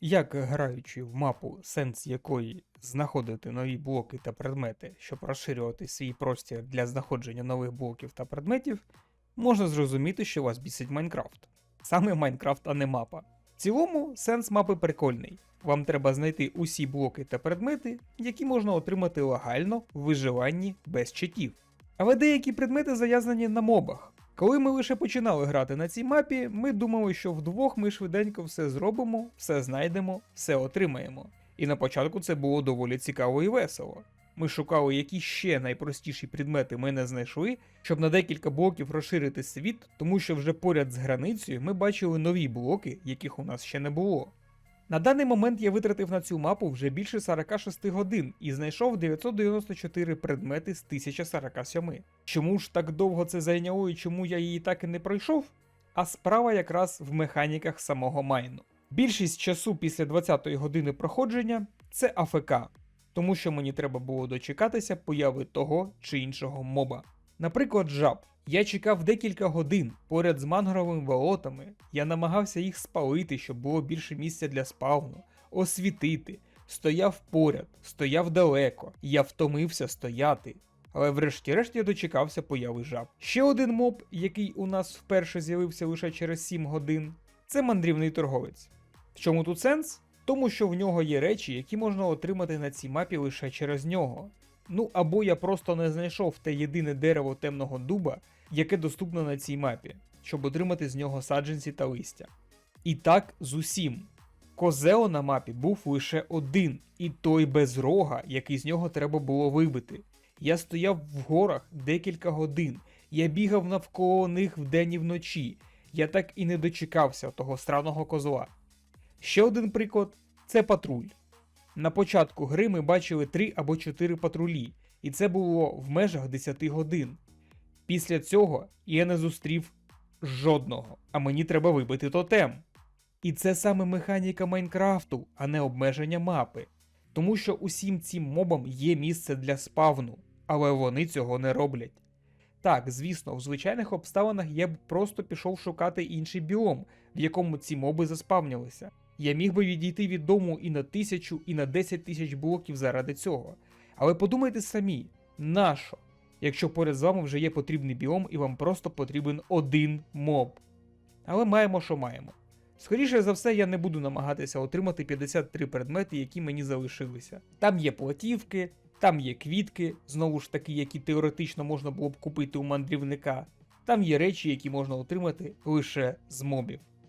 Як граючи в мапу, сенс якої знаходити нові блоки та предмети, щоб розширювати свій простір для знаходження нових блоків та предметів, можна зрозуміти, що вас бісить Майнкрафт. Саме Майнкрафт, а не мапа. В цілому, сенс мапи прикольний. Вам треба знайти усі блоки та предмети, які можна отримати легально в виживанні без читів. Але деякі предмети зав'язані на мобах. Коли ми лише починали грати на цій мапі, ми думали, що вдвох ми швиденько все зробимо, все знайдемо, все отримаємо. І на початку це було доволі цікаво і весело. Ми шукали, які ще найпростіші предмети ми не знайшли, щоб на декілька блоків розширити світ, тому що вже поряд з границею ми бачили нові блоки, яких у нас ще не було. На даний момент я витратив на цю мапу вже більше 46 годин і знайшов 994 предмети з 1047. Чому ж так довго це зайняло і чому я її так і не пройшов? А справа якраз в механіках самого майну. Більшість часу після 20-ї години проходження це АФК, тому що мені треба було дочекатися появи того чи іншого моба. Наприклад, жаб. Я чекав декілька годин поряд з мангровими болотами. Я намагався їх спалити, щоб було більше місця для спавну, освітити. Стояв поряд, стояв далеко, я втомився стояти. Але врешті-решт я дочекався появи жаб. Ще один моб, який у нас вперше з'явився лише через 7 годин, це мандрівний торговець. В чому тут сенс? Тому що в нього є речі, які можна отримати на цій мапі лише через нього. Ну або я просто не знайшов те єдине дерево темного дуба, яке доступно на цій мапі, щоб отримати з нього саджанці та листя. І так з усім. Козео на мапі був лише один, і той без рога, який з нього треба було вибити. Я стояв в горах декілька годин, я бігав навколо них вдень і вночі. Я так і не дочекався того странного козла. Ще один приклад це патруль. На початку гри ми бачили 3 або 4 патрулі, і це було в межах 10 годин. Після цього я не зустрів жодного, а мені треба вибити тотем. І це саме механіка Майнкрафту, а не обмеження мапи. Тому що усім цим мобам є місце для спавну, але вони цього не роблять. Так, звісно, в звичайних обставинах я б просто пішов шукати інший біом, в якому ці моби заспавнилися. Я міг би відійти від дому і на тисячу, і на 10 тисяч блоків заради цього. Але подумайте самі, нащо? Якщо поряд з вами вже є потрібний біом і вам просто потрібен один моб. Але маємо, що маємо. Скоріше за все, я не буду намагатися отримати 53 предмети, які мені залишилися. Там є платівки, там є квітки, знову ж таки, які теоретично можна було б купити у мандрівника. Там є речі, які можна отримати лише з мобів.